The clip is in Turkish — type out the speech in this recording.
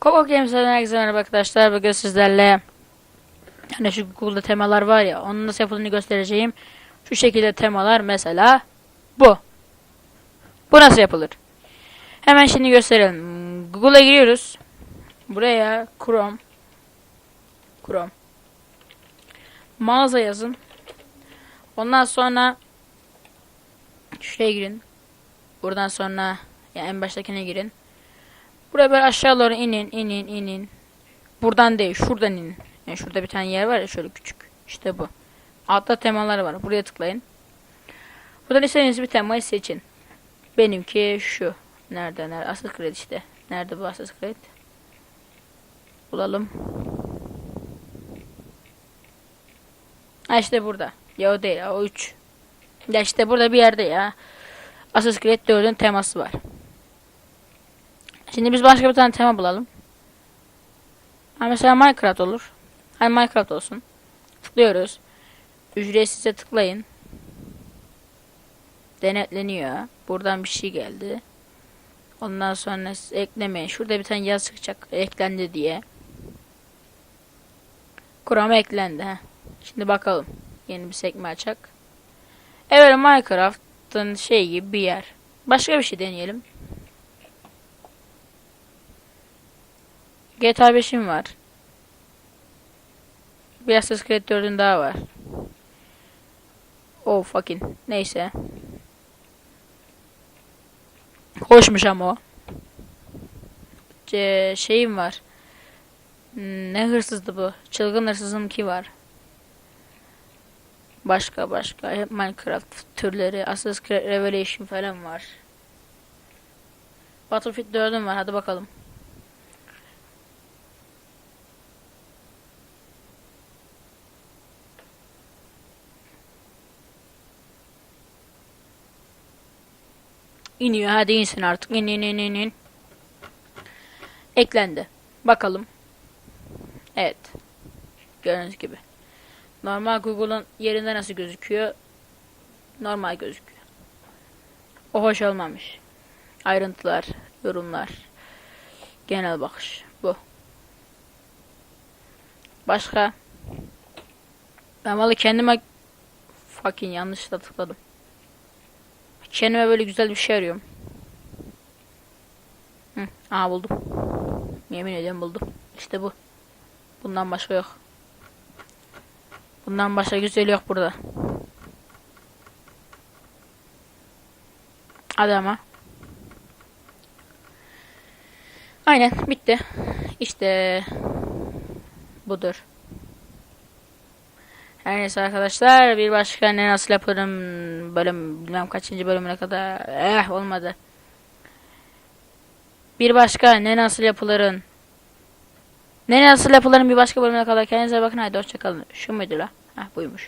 Coco Games'den herkese merhaba arkadaşlar. Bugün sizlerle hani şu Google'da temalar var ya onun nasıl yapıldığını göstereceğim. Şu şekilde temalar mesela bu. Bu nasıl yapılır? Hemen şimdi gösterelim. Google'a giriyoruz. Buraya Chrome Chrome mağaza yazın. Ondan sonra şuraya girin. Buradan sonra yani en baştakine girin. Buraya böyle aşağı inin, inin, inin. Buradan değil, şuradan inin. Yani şurada bir tane yer var ya şöyle küçük. İşte bu. Altta temalar var. Buraya tıklayın. Buradan istediğiniz bir temayı seçin. Benimki şu. Nerede? Nerede? Asıl kredi işte. Nerede bu asıl kredi? Bulalım. Ha işte burada. Ya o değil. O 3. Ya işte burada bir yerde ya. Assassin's Creed 4'ün teması var. Şimdi biz başka bir tane tema bulalım. Ha mesela Minecraft olur. Hani Minecraft olsun. Tıklıyoruz. Ücretsize tıklayın. Denetleniyor. Buradan bir şey geldi. Ondan sonra siz eklemeyin. Şurada bir tane yazı çıkacak. Eklendi diye. Kurama eklendi. Heh. Şimdi bakalım. Yeni bir sekme açacak. Evet Minecraft'ın şey gibi bir yer. Başka bir şey deneyelim. GTA 5'im var. Bir Assassin's Creed 4'ün daha var. Oh fucking. Neyse. Hoşmuş ama o. Ce- şeyim var. Hmm, Ne hırsızdı bu? Çılgın hırsızım ki var. Başka başka hep Minecraft türleri, Assassin's Creed Revelation falan var. Battlefield 4'üm var. Hadi bakalım. İniyor. Hadi insin artık. İn in in in in. Eklendi. Bakalım. Evet. Gördüğünüz gibi. Normal Google'ın yerinde nasıl gözüküyor? Normal gözüküyor. O hoş olmamış. Ayrıntılar, yorumlar. Genel bakış. Bu. Başka? Ben vallahi kendime fucking yanlışla tıkladım. Kendime böyle güzel bir şey arıyorum. Hı, aa buldum. Yemin ediyorum buldum. İşte bu. Bundan başka yok. Bundan başka güzel yok burada. Hadi ama. Aynen bitti. İşte budur. Her neyse arkadaşlar bir başka ne nasıl yaparım bölüm bilmem kaçıncı bölümüne kadar eh olmadı. Bir başka ne nasıl yapılırın ne nasıl yapılırın bir başka bölümüne kadar kendinize bakın haydi hoşçakalın. Şu muydu la? Heh buymuş.